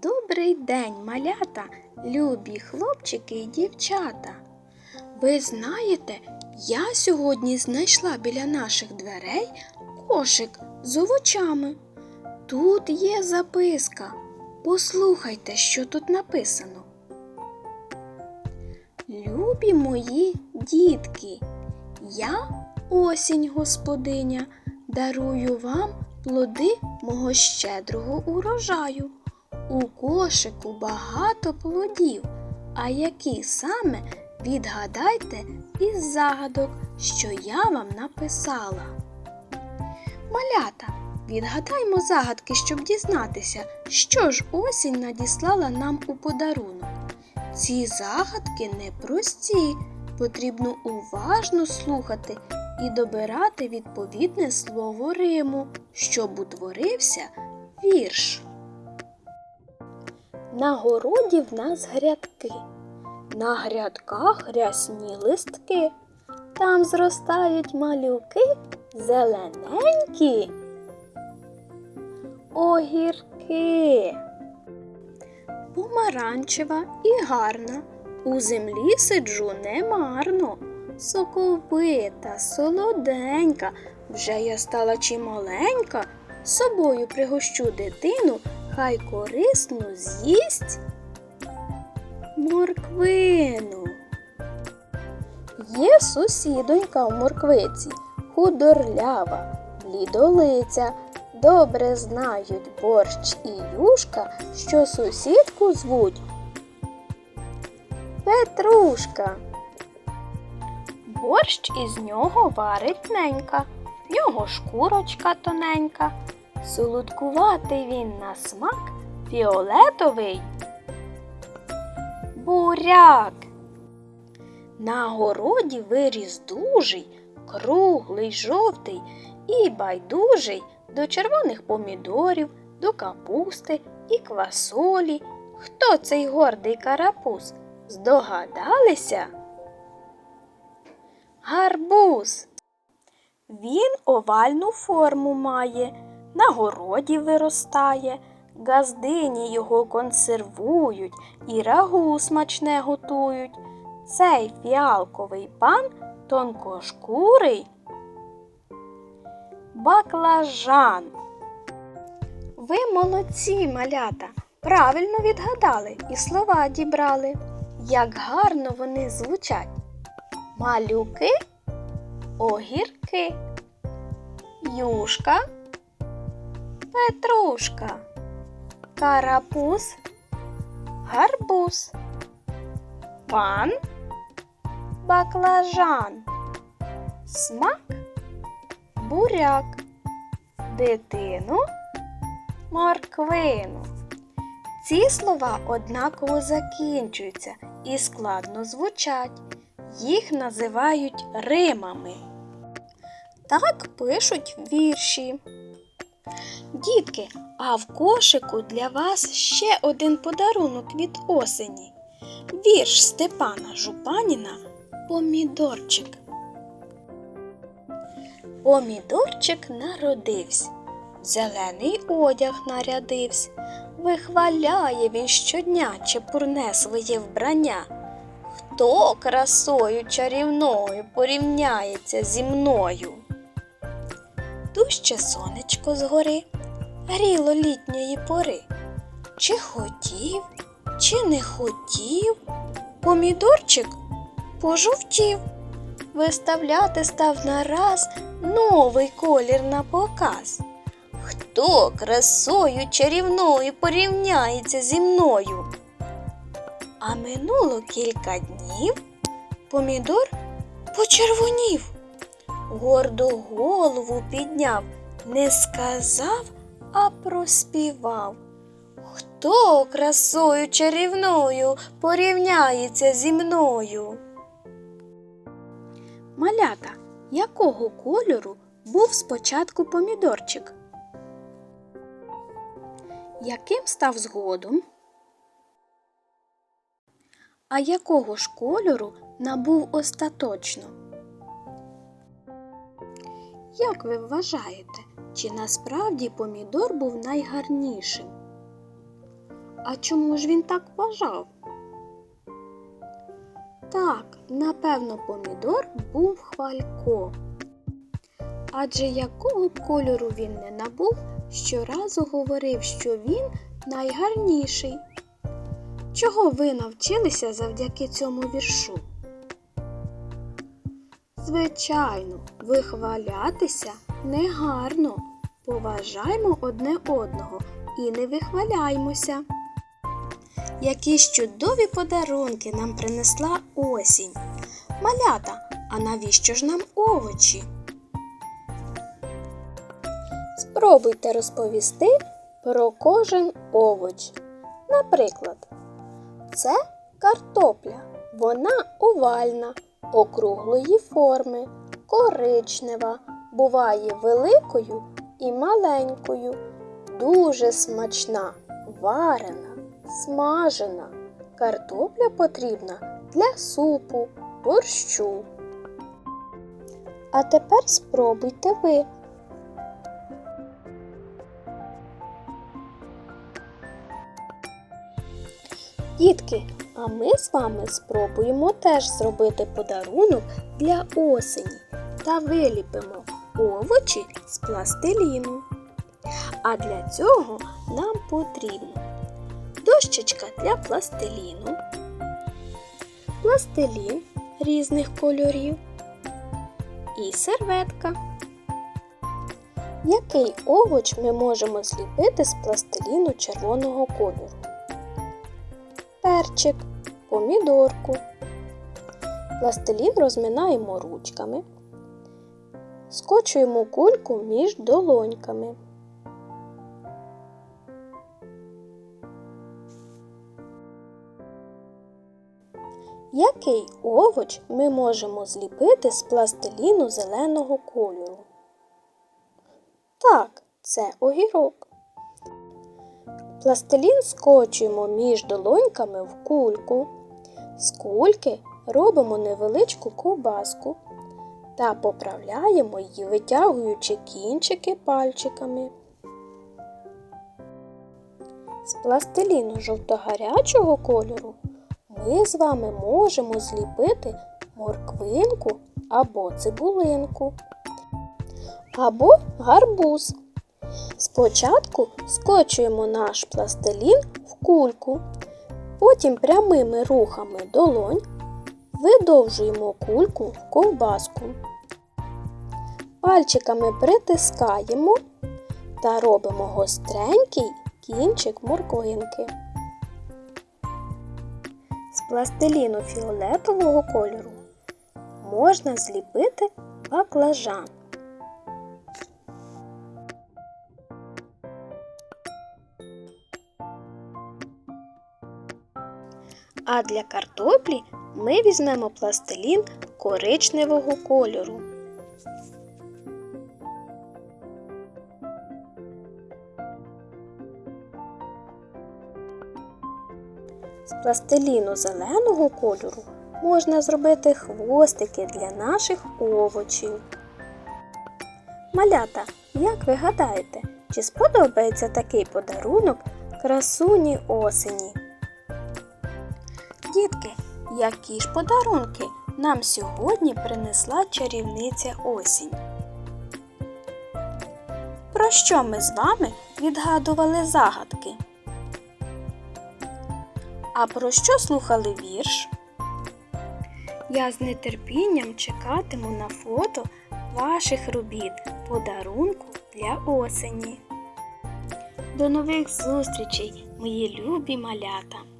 Добрий день, малята, любі хлопчики і дівчата. Ви знаєте, я сьогодні знайшла біля наших дверей кошик з овочами. Тут є записка. Послухайте, що тут написано. Любі мої дітки, я осінь господиня, дарую вам плоди мого щедрого урожаю. У кошику багато плодів, а які саме відгадайте із загадок, що я вам написала. Малята, відгадаймо загадки, щоб дізнатися, що ж осінь надіслала нам у подарунок. Ці загадки непрості, потрібно уважно слухати і добирати відповідне слово Риму, щоб утворився вірш. На городі в нас грядки, на грядках рясні листки, там зростають малюки зелененькі. Огірки. Помаранчева і гарна, у землі сиджу немарно, соковита, солоденька, вже я стала чималенька, собою пригощу дитину, хай корисну з'їсть морквину. Є сусідонька в морквиці, худорлява, блідолиця. Добре знають борщ і юшка, що сусідку звуть Петрушка. Борщ із нього варить ненька, в нього шкурочка тоненька. Солодкуватий він на смак фіолетовий. Буряк. На городі виріс дужий, круглий, жовтий і байдужий до червоних помідорів, до капусти і квасолі. Хто цей гордий карапуз? Здогадалися? Гарбуз. Він овальну форму має, на городі виростає, газдині його консервують і рагу смачне готують. Цей фіалковий пан тонкошкурий баклажан. Ви молодці, малята, правильно відгадали і слова дібрали. Як гарно вони звучать. Малюки, огірки, юшка, петрушка, карапуз, гарбуз, пан, баклажан, смак, буряк, дитину, морквину. Ці слова однаково закінчуються і складно звучать. Їх називають римами. Так пишуть вірші. Дітки, а в кошику для вас ще один подарунок від осені. Вірш Степана Жупаніна Помідорчик. Помідорчик народився, зелений одяг нарядився, вихваляє він щодня чепурне своє вбрання. Хто красою чарівною порівняється зі мною? Дуще сонечко згори, гріло літньої пори. Чи хотів, чи не хотів, помідорчик пожовтів. Виставляти став нараз новий колір на показ. Хто красою чарівною порівняється зі мною? А минуло кілька днів, помідор почервонів, гордо голову підняв, не сказав, а проспівав. Хто красою чарівною порівняється зі мною? Малята, якого кольору був спочатку помідорчик? Яким став згодом? А якого ж кольору набув остаточно? Як ви вважаєте, чи насправді помідор був найгарнішим? А чому ж він так вважав? Так, напевно, помідор був хвалько. Адже якого б кольору він не набув, щоразу говорив, що він найгарніший. Чого ви навчилися завдяки цьому віршу? Звичайно, вихвалятися негарно. Поважаймо одне одного і не вихваляймося. Які ж чудові подарунки нам принесла осінь. Малята, а навіщо ж нам овочі? Спробуйте розповісти про кожен овоч. Наприклад, це картопля. Вона овальна, округлої форми, коричнева, буває великою і маленькою, дуже смачна, варена, смажена. Картопля потрібна для супу, борщу. А тепер спробуйте ви. Дітки, а ми з вами спробуємо теж зробити подарунок для осені та виліпимо овочі з пластиліну. А для цього нам потрібно дощечка для пластиліну, пластилін різних кольорів і серветка. Який овоч ми можемо зліпити з пластиліну червоного кольору? перчик, помідорку. Пластилін розминаємо ручками, скочуємо кульку між долоньками. Який овоч ми можемо зліпити з пластиліну зеленого кольору? Так, це огірок. Пластилін скочуємо між долоньками в кульку. З кульки робимо невеличку ковбаску та поправляємо її, витягуючи кінчики пальчиками. З пластиліну жовтогарячого кольору ми з вами можемо зліпити морквинку або цибулинку, або гарбуз. Спочатку скочуємо наш пластилін в кульку, потім прямими рухами долонь видовжуємо кульку в ковбаску. Пальчиками притискаємо та робимо гостренький кінчик морквинки. З пластиліну фіолетового кольору можна зліпити баклажан. А для картоплі ми візьмемо пластилін коричневого кольору. З пластиліну зеленого кольору можна зробити хвостики для наших овочів. Малята, як ви гадаєте, чи сподобається такий подарунок красуні осені? Дітки, які ж подарунки нам сьогодні принесла чарівниця осінь? Про що ми з вами відгадували загадки? А про що слухали вірш? Я з нетерпінням чекатиму на фото ваших робіт подарунку для осені. До нових зустрічей, мої любі малята!